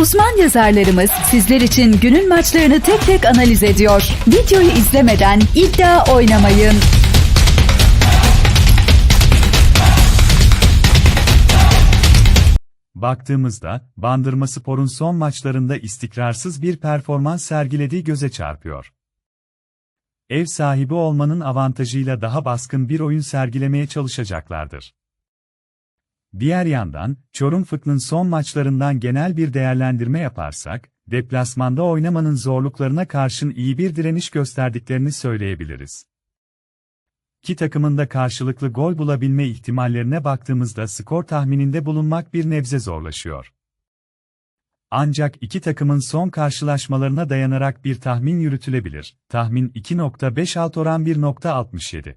Uzman yazarlarımız sizler için günün maçlarını tek tek analiz ediyor. Videoyu izlemeden iddia oynamayın. Baktığımızda, Bandırma Spor'un son maçlarında istikrarsız bir performans sergilediği göze çarpıyor. Ev sahibi olmanın avantajıyla daha baskın bir oyun sergilemeye çalışacaklardır. Diğer yandan, Çorum Fık'ın son maçlarından genel bir değerlendirme yaparsak, deplasmanda oynamanın zorluklarına karşın iyi bir direniş gösterdiklerini söyleyebiliriz. İki takımın da karşılıklı gol bulabilme ihtimallerine baktığımızda skor tahmininde bulunmak bir nebze zorlaşıyor. Ancak iki takımın son karşılaşmalarına dayanarak bir tahmin yürütülebilir. Tahmin 2.5 alt oran 1.67.